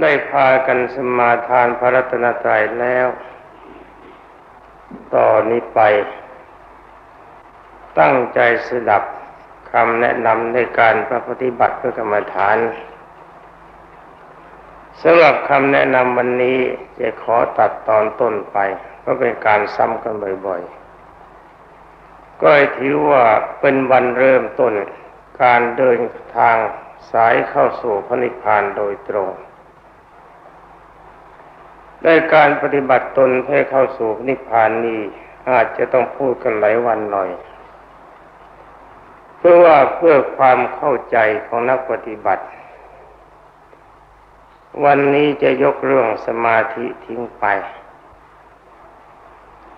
ได้พากันสมาทานพระรัตนตรัยแล้ว ต่อนนี้ไป ตั้งใจสดับคำแนะนำในการประปฏิบัติเพื่อกรรมฐานสำหรับคำแนะนำวันนี้จะขอตัดตอนต้นไป เพราะเป็นการซ้ำกันบ่อยๆ ก็ถือว่าเป็นวันเริ่มต้นการเดินทางสายเข้าสู่พระนิพพานโดยตรง ได้การปฏิบัติตนให้เข้าสู่นิพพานนี้อาจจะต้องพูดกันหลายวันหน่อย เพื่อว่าเพื่อความเข้าใจของนักปฏิบัติ วันนี้จะยกเรื่องสมาธิทิ้งไป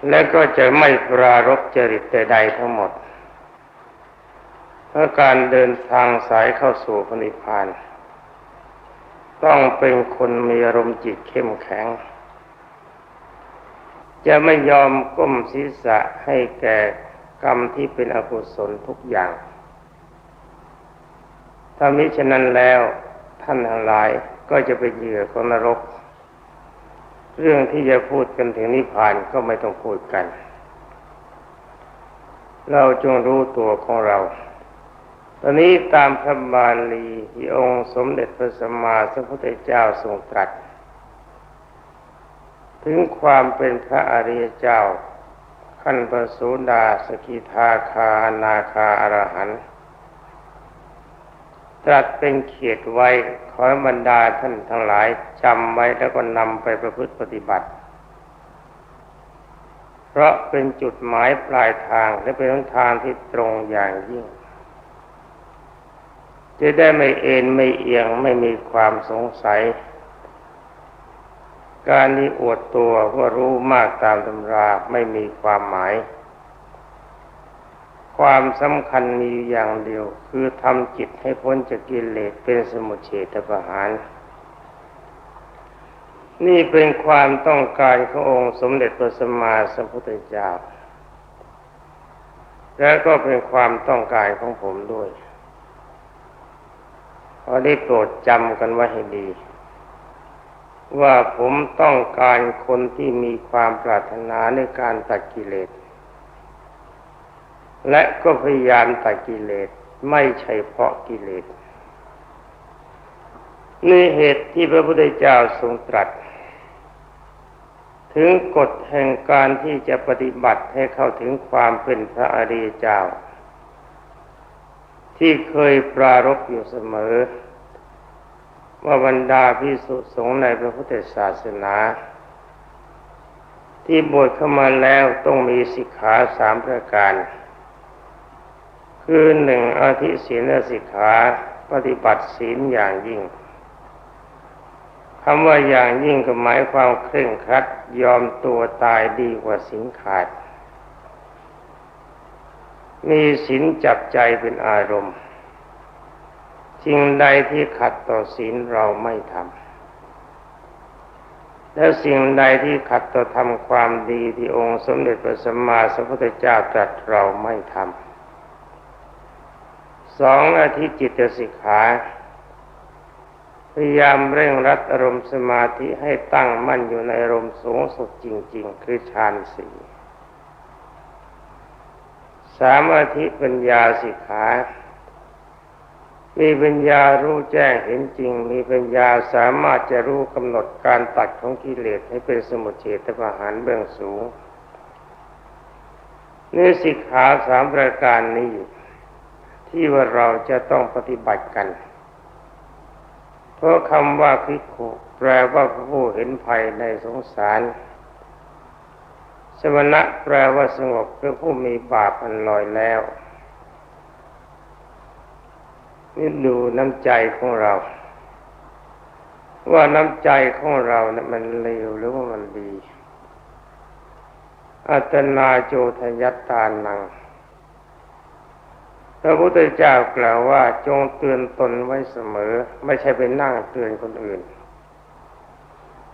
และก็จะไม่ปรารบจริตใดๆทั้งหมดเพราะการเดินทางสายเข้าสู่พนิพพาน ต้องเป็นคนมีอารมณ์จิตเข้มแข็ง จะไม่ยอมก้มศีรษะให้แก่กรรมที่เป็นอกุศลทุกอย่าง ถ้ามิฉะนั้นแล้วท่านทั้งหลายก็จะเป็นเหยื่อของนรก เรื่องที่จะพูดกันถึงนิพพานก็ไม่ต้องพูดกัน เราจงรู้ตัวของเรา ตอนนี้ตามพระบาลีที่องค์สมเด็จพระสัมมาสัมพุทธเจ้าทรงตรัส ถึงความเป็นพระอริยเจ้า ขั้นประสูดาสกิทาคานาคาอรหันตรัสเป็นเขียดไว้ขอบรรดาท่านทั้งหลายจำไว้แล้วก็นำไปประพฤติปฏิบัติ เพราะเป็นจุดหมายปลายทางและเป็นทางที่ตรงอย่างยิ่งจะได้ไม่เอ็นไม่เอียงไม่มีความสงสัย การนี้อวดตัวว่ารู้มากตามตำราไม่มีความหมาย ความสำคัญมีอย่างเดียว คือทำจิตให้พ้นจากกิเลสเป็นสมุทเฉทประหาร นี่เป็นความต้องการขององค์สมเด็จพระสัมมาสัมพุทธเจ้า และก็เป็นความต้องการของผมด้วย ขอได้โปรดจำกันไว้ให้ดี ว่าผมต้องการคนที่มีความปรารถนาในการตัดกิเลส และก็พยายามตัดกิเลสไม่ใช่เพราะกิเลสนี่เหตุที่พระพุทธเจ้าทรงตรัส ถึงกฎแห่งการที่จะปฏิบัติให้เข้าถึงความเป็นพระอริยเจ้า ที่เคยปรารบอยู่เสมอ ว่าบรรดาพิสุสงฆ์ในพระพุทธศาสนา ที่บวชเข้ามาแล้วต้องมีสิกขาสามประการ คือหนึ่งอาทิศีลสิกขาปฏิบัติศีลอย่างยิ่งคำว่าอย่างยิ่งก็หมายความเคร่งครัดยอมตัวตายดีกว่าสินขาด มีศีลจับใจเป็นอารมณ์ สิ่งใดที่ขัดต่อศีลเราไม่ทำแล้วสิ่งใดที่ขัดต่อทำความดีที่องค์สมเด็จพระสัมมาสัมพุทธเจ้าตรัสเราไม่ทำสองอาทิจิตสิกขาพยายามเร่งรัดอารมณ์สมาธิให้ตั้งมั่นอยู่ในอารมณ์สูงสุดจริง ๆ คือฌานสี่สามอาทิปัญญาสิกขา มีปัญญารู้แจ้งเห็นจริง มีปัญญาสามารถจะรู้กำหนดการตัดของกิเลสให้เป็นสมุทเฉทประหารเบื้องสูงนื้อสิกขาสามประการนี้ ที่ว่าเราจะต้องปฏิบัติกัน เพราะคำว่าคิขุแปลว่าผู้เห็นภัยในสงสาร สมณะแปลว่าสงบคือผู้มีบาปอันลอยแล้ว นี่ดูน้ำใจของเรา ว่าน้ำใจของเราเนะี่ยมันเลวหรือว่ามันดี อัตนาโจทยัตตานังพระพุทธเจ้ากล่าวว่าจงเตือนตนไว้เสมอ ไม่ใช่ไปนั่งเตือนคนอื่น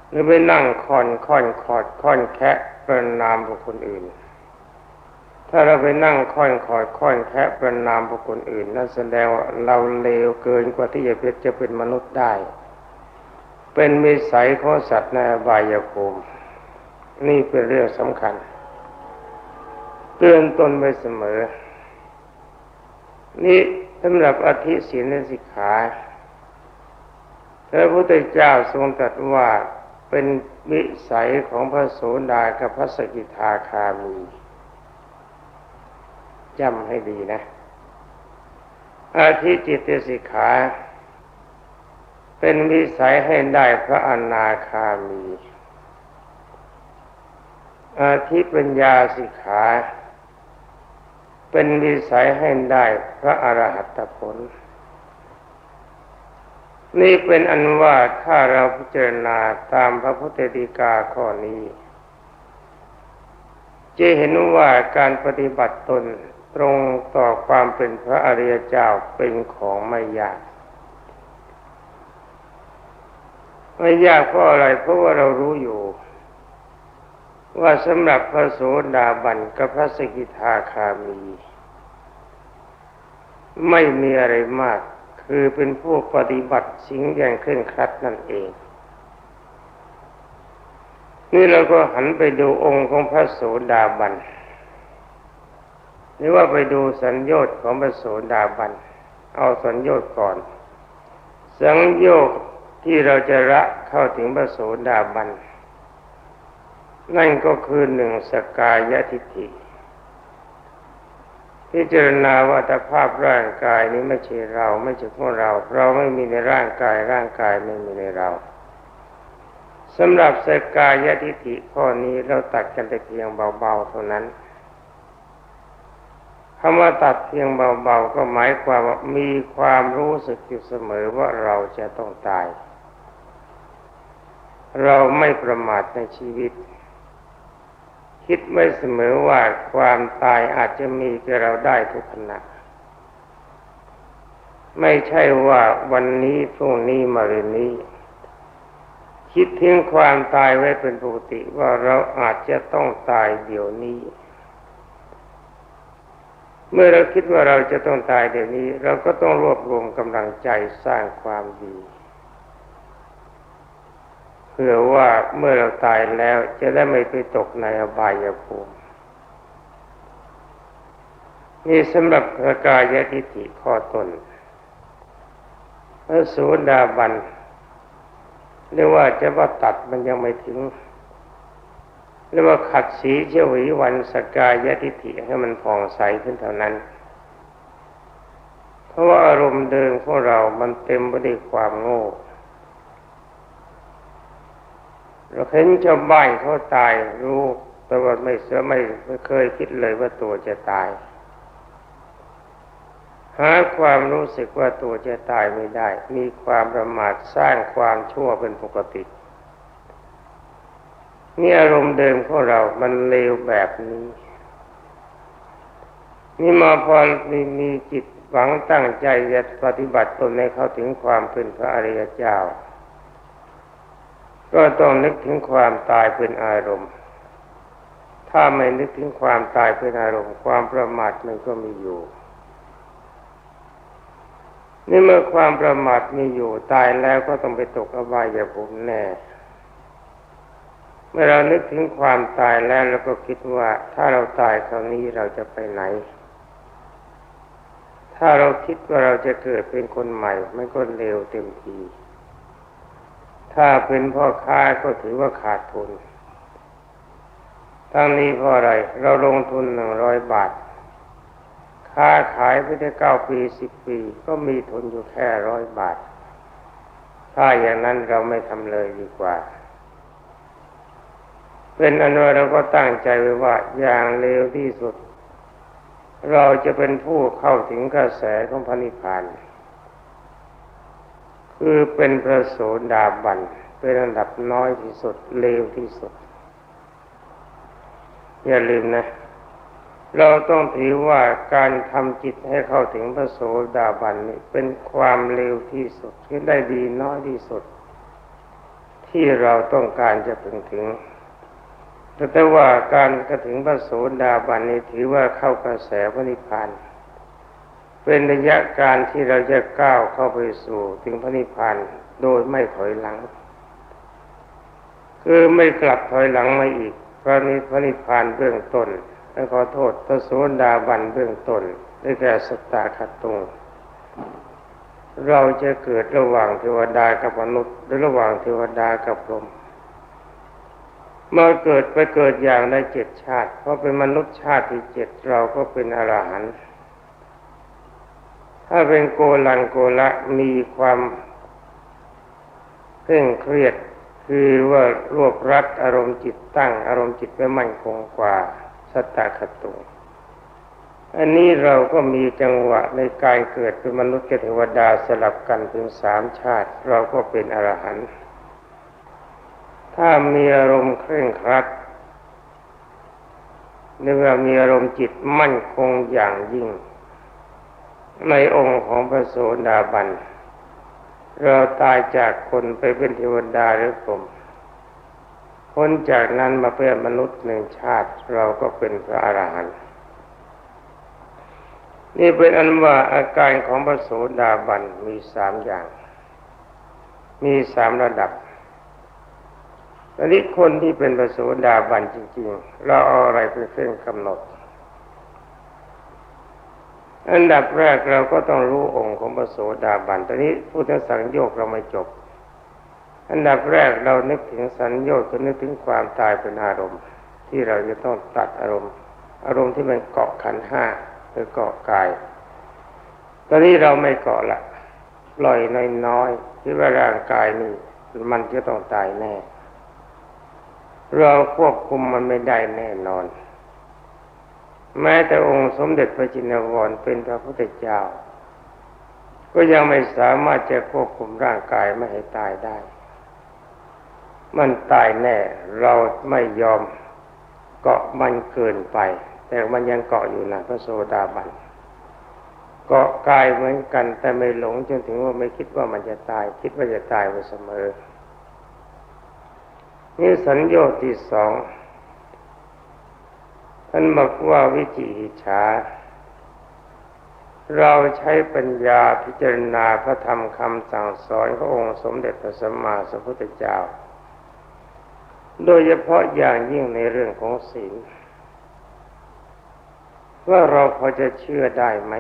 หรือไปนั่งคอนค่อนคอดค่อนแคะประนามบุคคลอื่น ถ้าเราไปนั่งค่อยคอยค่อยแคะประนามบุคคลอื่น นั่นแสดงว่าเราเลวเกินกว่าที่จะเป็นจะเป็นมนุษย์ได้ เป็นมิสัยของสัตว์ในอบายภูมินี่เป็นเรื่องสำคัญ เตือนตนไว้เสมอ นี่สำหรับอธิศีลสิกขาพระพุทธเจ้าทรงตรัสว่าเป็นวิสัยของพระโสดากับพระสกิทาคามี จำให้ดีนะ อาทิจิตสิกขา เป็นวิสัยให้ได้พระอนาคามี อาทิปัญญาสิกขา เป็นวิสัยให้ได้พระอรหัตผล นี่เป็นอันว่าถ้าเราพิจารณาตามพระพุทธดีกาข้อนี้จะเห็นว่าการปฏิบัติตน ตรงต่อความเป็นพระอริยเจ้าเป็นของไม่ยาก ไม่ยากเพราะอะไรเพราะว่าเรารู้อยู่ ว่าสำหรับพระโสดาบันกับพระสกิทาคามี ไม่มีอะไรมาก คือเป็นผู้ปฏิบัติสิ่งอย่างเคร่งครัดนั่นเองนี่เราก็หันไปดูองค์ของพระโสดาบัน รือว่าไปดูสัญญา์ของพระโสดาบัน เอาสัญญา์ก่อน สัญญา์ที่เราจะละเข้าถึงพระโสดาบัน นั่นก็คือหนึ่งสกายทิฏฐิพิจารณาว่าตภาพร่างกายนี้ไม่ใช่เราไม่ใช่พวกเรา เราไม่มีในร่างกายร่างกายไม่มีในเราสำหรับสกายทิฏฐิข้อนี้เราตัดกันแต่เพียงเบาๆเท่านั้น คำว่าตัดเพียงเบาๆก็หมายความว่ามีความรู้สึกอยู่เสมอว่าเราจะต้องตาย เราไม่ประมาทในชีวิต คิดไว้เสมอว่าความตายอาจจะมีแก่เราได้ทุกขณะไม่ใช่ว่าวันนี้พรุ่งนี้มาเรืนนี้ คิดทิ้งความตายไว้เป็นปกติว่าเราอาจจะต้องตายเดี๋ยวนี้ เมื่อเราคิดว่าเราจะต้องตายเดี๋ยวนี้ เราก็ต้องรวบรวมกำลังใจสร้างความดีเพื่อว่าเมื่อเราตายแล้วจะได้ไม่ไปตกในอบายภูมินี่สำหรับพระกายทิฏฐิข้อต้นพระสูดาบันเรียกว่าจะว่าตัดมันยังไม่ถึง เรียกว่าขัดสีเฉวีวันสกายทิฏฐิให้มันผ่องใสขึ้นเท่านั้น เพราะว่าอารมณ์เดิมของเรามันเต็มไปด้วยความโง่เราเห็นชาวบ้านเขาตายรู้แต่ว่าไม่เสือไม่ไม่เคยคิดเลยว่าตัวจะตาย หาความรู้สึกว่าตัวจะตายไม่ได้ มีความประมาทสร้างความชั่วเป็นปกติ นี่อารมณ์เดิมของเรา มันเลวแบบนี้ นี่มาพอมีมีจิตหวังตั้งใจจะปฏิบัติตนให้เข้าถึงความเป็นพระอริยเจ้า ก็ต้องนึกถึงความตายเป็นอารมณ์ ถ้าไม่นึกถึงความตายเป็นอารมณ์ ความประมาทมันก็มีอยู่นี่เมื่อความประมาทมีอยู่ตายแล้วก็ต้องไปตกอบายภูมิแน่ เมื่อเรานึกถึงความตายแล้วเราก็คิดว่า ถ้าเราตายคราวนี้เราจะไปไหน ถ้าเราคิดว่าเราจะเกิดเป็นคนใหม่มันก็เร็วเต็มที ถ้าเป็นพ่อค้าก็ถือว่าขาดทุนทั้งนี้เพราะอะไร เราลงทุนหนึ่งร้อยบาท ค้าขายไปได้เก้าปีสิบปี ก็มีทุนอยู่แค่ร้อยบาท ถ้าอย่างนั้นเราไม่ทำเลยดีกว่า เป็นอนุเราก็ตั้งใจไว้ว่าอย่างเร็วที่สุด เราจะเป็นผู้เข้าถึงกระแสของพระนิพพานคือเป็นพระโสดาบันเป็นระดับน้อยที่สุดเลวที่สุด อย่าลืมนะ เราต้องถือว่าการทำจิตให้เข้าถึงพระโสดาบันนี่เป็นความเลวที่สุดที่ได้ดีน้อยที่สุด ที่เราต้องการจะถึงถึง แต่ว่าการกระถึงพระโสดาบันนี้ถือว่าเข้ากระแสพระนิพพาน เป็นระยะการที่เราจะก้าวเข้าไปสู่ถึงพระนิพพานโดยไม่ถอยหลัง คือไม่กลับถอยหลังมาอีกพระนิพพนิพพานเบื้องต้นและขอโทษพระโสดาบันเบื้องต้นได้แก่สตตาคตุงเราจะเกิดระหว่างเทวดากับมนุษย์หรือระหว่างเทวดากับพรหม เมื่อเกิดไปเกิดอย่างในเจ็ดชาติ เพราะเป็นมนุษย์ชาติที่เจ็ดเราก็เป็นอรหันต์ถ้าเป็นโกลังโกละมีความเคร่งเครียดคือว่ารวบรัดอารมณ์จิตตั้ง อารมณ์จิตไว้มั่นคงกว่าสตตาคตุอันนี้เราก็มีจังหวะในการเกิดเป็นมนุษย์เทวดาสลับกันถึงสามชาติ เราก็เป็นอรหันต์ ถ้ามีอารมณ์เคร่งครัดเนื่อมีอารมณ์จิตมั่นคงอย่างยิ่ง ในองค์ของพระโสดาบัน เราตายจากคนไปเป็นเทวดาหรือผมพ้นจากนั้นมาเป็นมนุษย์หนึ่งชาติ เราก็เป็นพระอรหันต์นี่เป็นอันว่าอาการของพระโสดาบันมีสามอย่าง มีสามระดับ อนนี้คนที่เป็นพระโสดาบันจริงๆ เราเอาอะไรเป็นเครื่องกำหนด อันดับแรกเราก็ต้องรู้องค์ของพระโสดาบันตอนนี้พุทธสังโยกเราไม่จบ อันดับแรกเรานึกถึงสัญโยกก็นึกถึงความตายเป็นอารมณ์ ที่เราจะต้องตัดอารมณ์ อารมณ์ที่มันเกาะขันห้าหรือเกาะกาย ตอนนี้เราไม่เกาะละปล่อยน้อยๆที่ว่าร่างกายนี่มันจะต้องตายแน่ เราควบคุมมันไม่ได้แน่นอน แม้แต่องค์สมเด็จพระจินวรเป็นพระพุทธเจ้า ก็ยังไม่สามารถจะควบคุมร่างกายไม่ให้ตายได้ มันตายแน่ เราไม่ยอมเกาะมันเกินไป แต่มันยังเกาะอยู่นะพระโสดาบันเกาะกายเหมือนกันแต่ไม่หลงจนถึงว่าไม่คิดว่ามันจะตาย คิดว่าจะตายไปเสมอ นี่สัญญาที่สองท่านบอกว่าวิจิอิจฉาเราใช้ปัญญาพิจารณาพระธรรมคำสั่งสอนขององค์สมเด็จพระสัมมาสัมพุทธเจ้า โดยเฉพาะอย่างยิ่งในเรื่องของศีลว่าเราพอจะเชื่อได้ไหม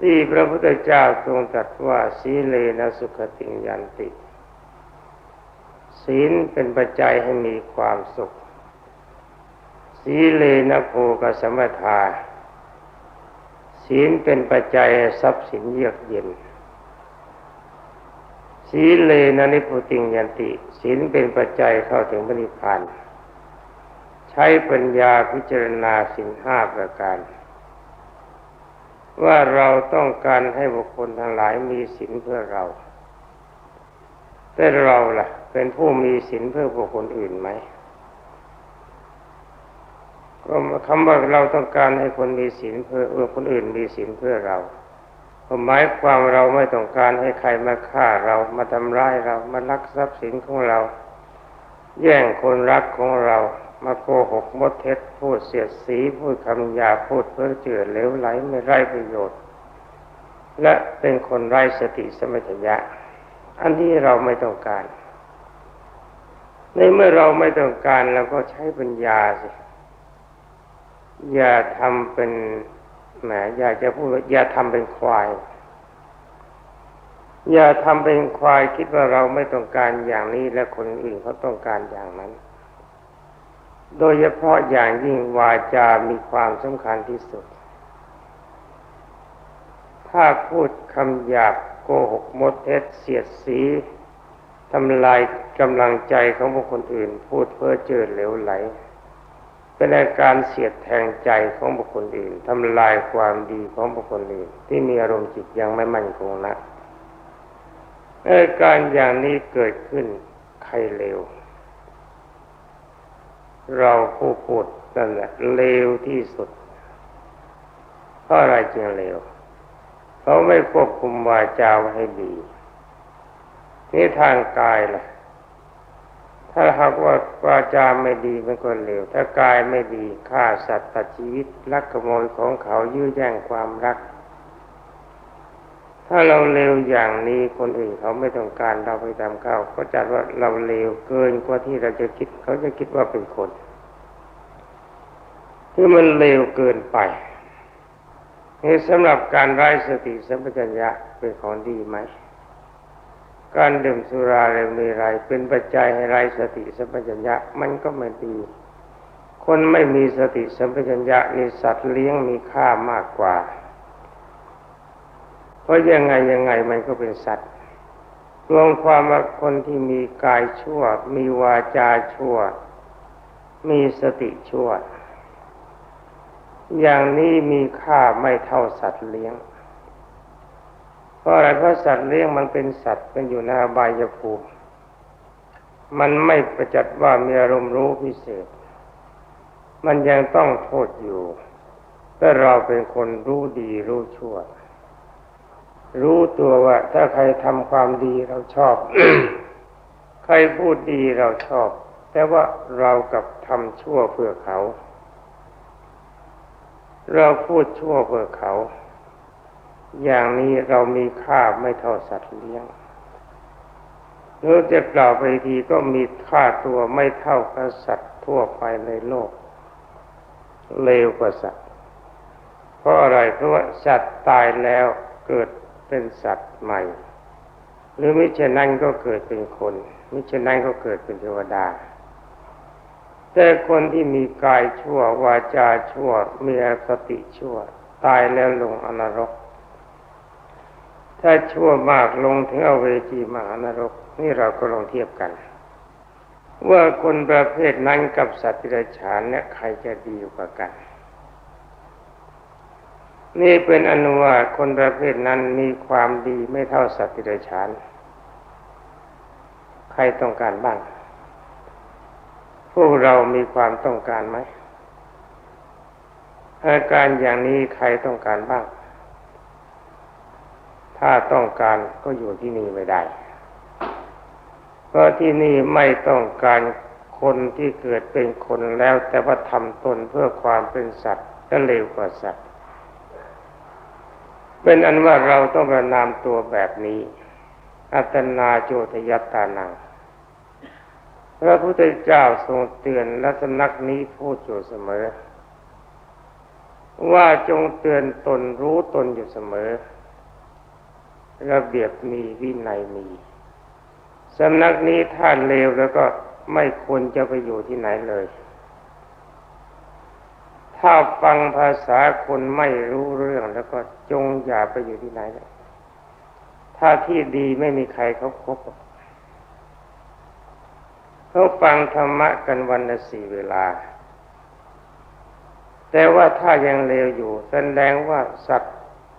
ที่พระพุทธเจ้าทรงตรัสว่าสีเลนะสุขติยันติ ศีลเป็นปัจจัยให้มีความสุขสีเลนะโภกสมถาศีลเป็นปัจจัยทรัพย์สินเยือกเย็นสีเลนะนิพุติงยันติ ศีลเป็นปัจจัยเข้าถึงบริพาน ใช้ปัญญาพิจารณาสินห้าประการ ว่าเราต้องการให้บุคคลทั้งหลายมีศีลเพื่อเรา แต่เราล่ะ เป็นผู้มีศีลเพื่อบุคคลอื่นไหมก็คำว่าเราต้องการให้คนมีศีลเพื่อเออคนอื่นมีศีลเพื่อเราหมายความเราไม่ต้องการให้ใครมาฆ่าเรามาทำร้ายเรามาลักทรัพย์สินของเรา แย่งคนรักของเรา มาโกหกมดเท็จพูดเสียดสีพูดคำหยาพูดเพ้อเจือเลวไหลไม่ไร้ประโยชน์ และเป็นคนไร้สติสมัชยะอันที่เราไม่ต้องการ ในเมื่อเราไม่ต้องการเราก็ใช้ปัญญาสิ อย่าทำเป็นแหมอยากจะพูดว่าอย่าทำเป็นควาย อย่าทำเป็นควายคิดว่าเราไม่ต้องการอย่างนี้และคนอื่นเขาต้องการอย่างนั้น โดยเฉพาะอย่างยิ่งวาจา มีความสำคัญที่สุด ถ้าพูดคำหยาบโกหกมดเท็จเสียดสี ทำลายกำลังใจของบุคคลอื่น พูดเพ้อเจ้อเหลวไหล เป็นอาการเสียดแทงใจของบุคคลอื่นทำลายความดีของบุคคลอื่น ที่มีอารมณ์จิตยังไม่มั่นคงนะอาการอย่างนี้เกิดขึ้นใครเลวเราผู้พูดนั่นแหละเลวที่สุดเพราะอะไรจึงเลวเขาไม่ควบคุมวาจาให้ดี นี่ทางกายล่ะ ถ้าหากว่าวาจาไม่ดีมันก็เลว ถ้ากายไม่ดีฆ่าสัตว์ตัดชีวิตลักขโมยของเขายื้อแย่งความรัก ถ้าเราเลวอย่างนี้คนอื่นเขาไม่ต้องการเราไปตามเขาก็จัดว่าเราเลวเกินกว่าที่เราจะคิด เขาจะคิดว่าเป็นคนที่มันเลวเกินไปนี่สำหรับการไร้สติสัมปชัญญะเป็นของดีไหม การดื่มสุราเรมีไรเป็นปัจจัยให้ไรสติสัมปชัญญะมันก็ไม่ดี คนไม่มีสติสัมปชัญญะนี่สัตว์เลี้ยงมีค่ามากกว่า เพราะยังไงยังไงมันก็เป็นสัตว์รวมความว่าคนที่มีกายชั่ว มีวาจาชั่ว มีสติชั่ว อย่างนี้มีค่าไม่เท่าสัตว์เลี้ยง เพราะอะไรเพราะสัตว์เลี้ยงมันเป็นสัตว์เป็นอยู่ในอบายภูมิมันไม่ประจัดว่ามีอารมณ์รู้พิเศษ มันยังต้องโทษอยู่แต่เราเป็นคนรู้ดีรู้ชั่ว รู้ตัวว่า ถ้าใครทำความดีเราชอบ ใครพูดดีเราชอบ แต่ว่าเรากับทำชั่วเพื่อเขา เราพูดชั่วเพื่อเขา อย่างนี้เรามีค่าไม่เท่าสัตว์เลี้ยงหรือจะกล่าวไปทีก็มีค่าตัวไม่เท่ากับสัตว์ทั่วไปในโลก เลวกว่าสัตว์ เพราะอะไรเพราะว่าสัตว์ตายแล้วเกิดเป็นสัตว์ใหม่ หรือมิฉะนั้นก็เกิดเป็นคน มิฉะนั้นก็เกิดเป็นเทวดา แต่คนที่มีกายชั่ววาจาชั่วมีอคติชั่ว ตายแล้วลงอนรก ถ้าชั่วมากลงถึงเอาเวจีมหานรก นี่เราก็ลองเทียบกัน ว่าคนประเภทนั้นกับสัตว์ประฉานเนี่ยใครจะดีกว่ากัน นี่เป็นอนุว่าคนประเภทนั้นมีความดีไม่เท่าสัตว์ประฉาน ใครต้องการบ้าง พวกเรามีความต้องการไหมอาการอย่างนี้ใครต้องการบ้าง ถ้าต้องการก็อยู่ที่นี่ไม่ได้ เพราะที่นี่ไม่ต้องการคนที่เกิดเป็นคนแล้ว แต่ว่าทำตนเพื่อความเป็นสัตว์ก็เร็วกว่าสัตว์ เป็นอันว่าเราต้องประนามตัวแบบนี้ อัตนาโจทยตตานังพระพุทธเจ้าทรงเตือนและสำนักนี้พูดอยู่เสมอ ว่าจงเตือนตนรู้ตนอยู่เสมอ ระเบียบมีวินัยมีสำนักนี้ท่านเลวแล้วก็ไม่ควรจะไปอยู่ที่ไหนเลย ถ้าฟังภาษาคนไม่รู้เรื่องแล้วก็จงอย่าไปอยู่ที่ไหนเลยถ้าที่ดีไม่มีใครเขาคบเขาฟังธรรมะกันวันละสี่เวลา แต่ว่าถ้ายังเลวอยู่แสดงว่าสัตว์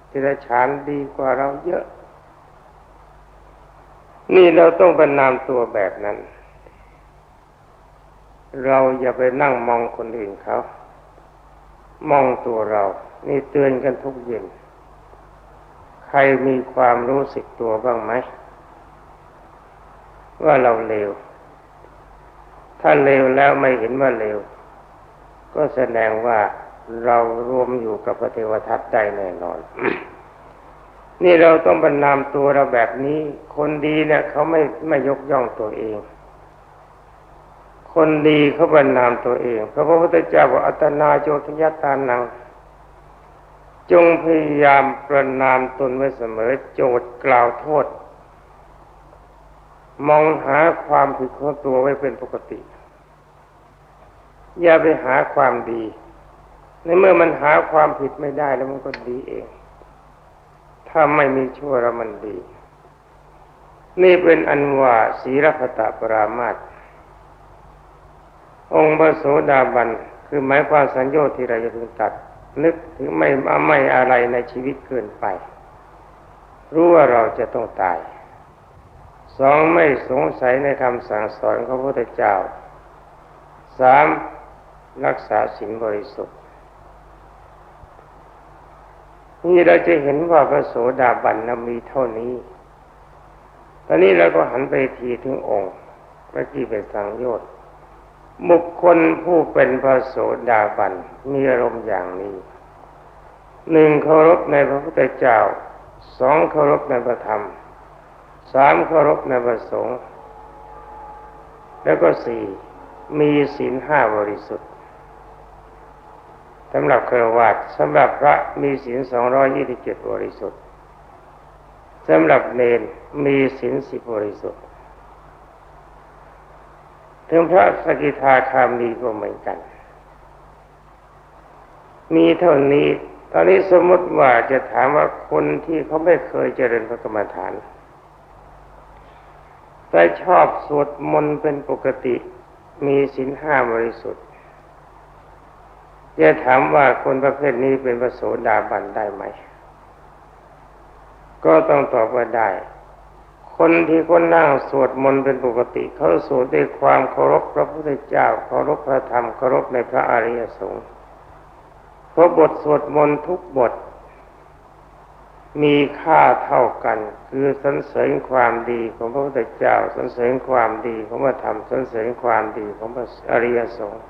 ทิรฉานดีกว่าเราเยอะ นี่เราต้องประนามตัวแบบนั้น เราอย่าไปนั่งมองคนอื่นเขา มองตัวเรา นี่เตือนกันทุกเย็น ใครมีความรู้สึกตัวบ้างไหม ว่าเราเลว ถ้าเลวแล้วไม่เห็นว่าเลว ก็แสดงว่าเรารวมอยู่กับพระเทวทัตได้แน่นอน นี่เราต้องบรรนามตัวเราแบบนี้ คนดีเนี่ยเขาไม่ไม่ยกย่องตัวเอง คนดีเขาบรรนามตัวเองพระพุทธเจ้าบอกอัตนาโจทยตานัง จงพยายามประนามตนไว้เสมอโจทย์กล่าวโทษ มองหาความผิดของตัวไว้เป็นปกติ อย่าไปหาความดี ในเมื่อมันหาความผิดไม่ได้แล้วมันก็ดีเอง ถ้าไม่มีชั่วแล้วมันดี นี่เป็นอันว่าศีรพตปรามาตองค์พระโสดาบัน คือหมายความสัญญาที่เราจะพึงตัด นึกถึงไม่ไม่อะไรในชีวิตเกินไป รู้ว่าเราจะต้องตายสองไม่สงสัยในคำสั่งสอนของพระพุทธเจ้าสามรักษาสิ่งบริสุทธิ์ นี่เราจะเห็นว่าพระโสดาบันนมีเท่านี้ ตอนนี้เราก็หันไปทีถึงองค์เมื่อกี้เป็นสังโยชน์บุคคลผู้เป็นพระโสดาบันมีอารมณ์อย่างนี้หนึ่งเคารพในพระพุทธเจ้าสองเคารพในพระธรรมสามเคารพในพระสงฆ์แล้วก็สี่มีศีลห้าบริสุทธิ์ สำหรับครวาสสำหรับพระมีศีลสองร้อยยี่สิบเจ็ดบริสุทธิ์สำหรับเนนมีศีลสิบบริสุทธิ์ ถึงพระสกิทาคามีก็เหมือนกัน มีเท่านี้ ตอนนี้สมมติว่าจะถามว่าคนที่เขาไม่เคยเจริญพระกรรมฐานแต่ชอบสวดมนต์เป็นปกติ มีศีลห้าบริสุทธิ์ จะถามว่าคนประเภทนี้เป็นพระโสดาบันได้ไหม ก็ต้องตอบว่าได้ คนที่คนนั่งสวดมนต์เป็นปกติ เขาสวดด้วยความเคารพพระพุทธเจ้าเคารพพระธรรมเคารพในพระอริยสงฆ์เพราะบทสวดมนต์ทุกบท มีค่าเท่ากัน คือสรรเสริญความดีของพระพุทธเจ้าสรรเสริญความดีของพระธรรมสรรเสริญความดีของพระอริยสงฆ์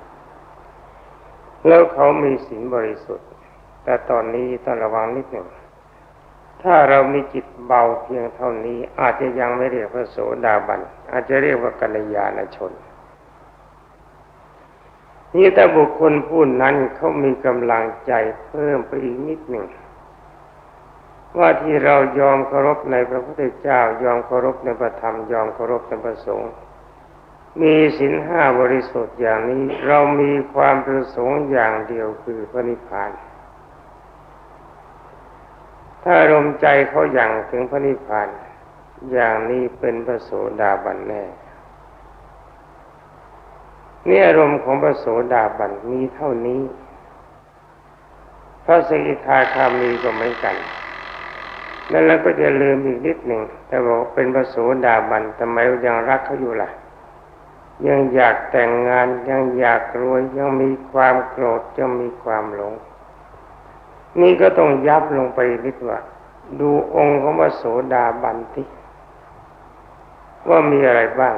แล้วเขามีศีลบริสุทธิ์ แต่ตอนนี้ต้องระวังนิดหนึ่ง ถ้าเรามีจิตเบาเพียงเท่านี้ อาจจะยังไม่เรียกพระโสดาบัน อาจจะเรียกว่ากัลยาณชน นี่แต่บุคคลผู้นั้นเขามีกำลังใจเพิ่มไปอีกนิดหนึ่งว่าที่เรายอมเคารพในพระพุทธเจ้ายอมเคารพในพระธรรมยอมเคารพในพระสงฆ์ มีศีลห้าบริสุทธิ์อย่างนี้ เรามีความประสงค์อย่างเดียวคือพระนิพพาน ถ้าอารมใจเขาอย่างถึงพระนิพพาน อย่างนี้เป็นพระโสดาบันแน่นี่อารมณ์ของพระโสดาบันมีเท่านี้ พระสกิทาคามีก็เหมือนกันนั่นแล้วก็จะลืมอีกนิดหนึ่งแต่บอกเป็นพระโสดาบันทำไมยังรักเขาอยู่ล่ะ ยังอยากแต่งงานยังอยากรวยยังมีความโกรธยังมีความหลง นี่ก็ต้องยับลงไปนิดว่า ดูองค์ของพระโสดาบันที่ว่ามีอะไรบ้าง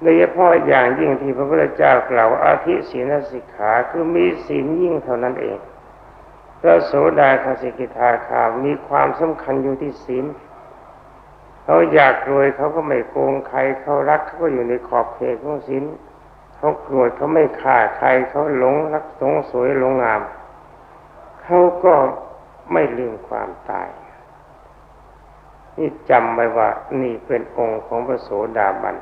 โดยเฉพาะอย่างยิ่งที่พระพุทธเจ้ากล่าวอาทิศีลสิกขาคือมีศีลยิ่งเท่านั้นเองพระโสดาคสิกิทาคามีความสำคัญอยู่ที่ศีล เขาอยากรวยเขาก็ไม่โกงใครเขารักเขาก็อยู่ในขอบเขตของศีลเขาโกรธเขาไม่ฆ่าใครเขาหลงรักสงสวยหลงงามเขาก็ไม่ลืมความตาย นี่จำไว้ว่านี่เป็นองค์ของพระโสดาบัน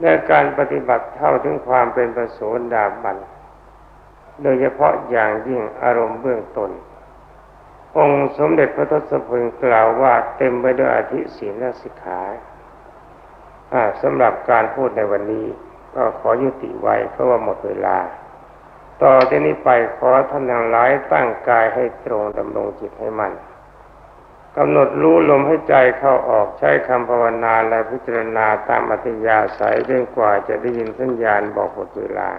ในการปฏิบัติเท่าถึงความเป็นพระโสดาบันโดยเฉพาะอย่างยิ่งอารมณ์เบื้องต้น องค์สมเด็จพระทศพลกล่าวว่าเต็มไปด้วยอธิศีลและสิกขาสำหรับการพูดในวันนี้ ก็ขอยุติไว้เพราะว่าหมดเวลา ต่อจากนี้ไปขอท่านทั้งหลายตั้งกายให้ตรงดำรงจิตให้มันกำหนดรู้ลมให้ใจเข้าออกใช้คำภาวนาและพิจารณาตามอัธยาศัยจนกว่าจะได้ยินสัญญาณบอกหมดเวลา